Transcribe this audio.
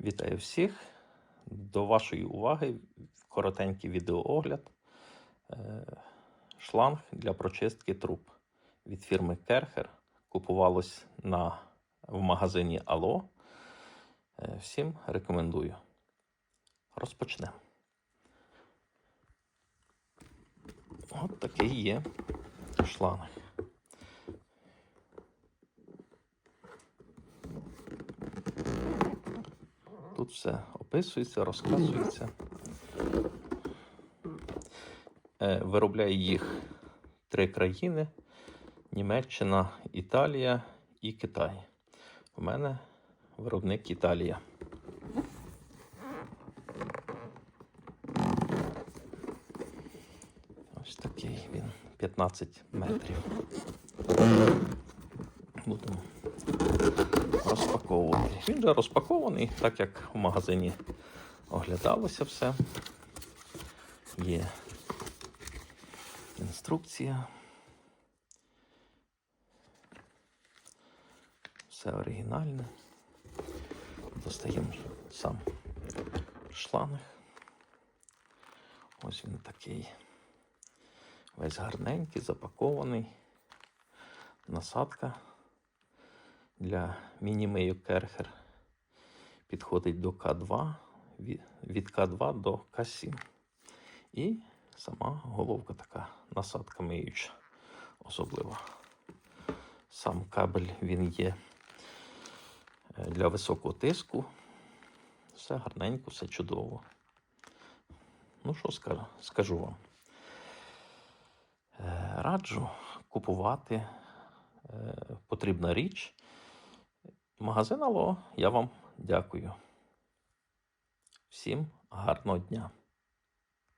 Вітаю всіх. До вашої уваги коротенький відеоогляд. Е, Шланг для прочистки труб від фірми Керхер. Купувалось на, в магазині Ало. Е, Всім рекомендую. Розпочнемо. От такий є шланг. Тут все описується, розказується. Е, Виробляє їх три країни: Німеччина, Італія і Китай. У мене виробник Італія. Ось такий він 15 метрів. Будемо розпаковувати. Він вже розпакований, так як в магазині оглядалося все. Є інструкція. Все оригінальне. Достаємо сам шланг. Ось він такий. Весь гарненький, запакований. Насадка для міні-мийок Керхер підходить до К2, від- від К2 до К7. І сама головка така, насадка миюча особлива. Сам кабель він є е, для високого тиску. Все гарненько, все чудово. Ну, що скажу, скажу вам? Е, Раджу купувати е, потрібна річ. Магазин Ало, я вам дякую. Всім гарного дня.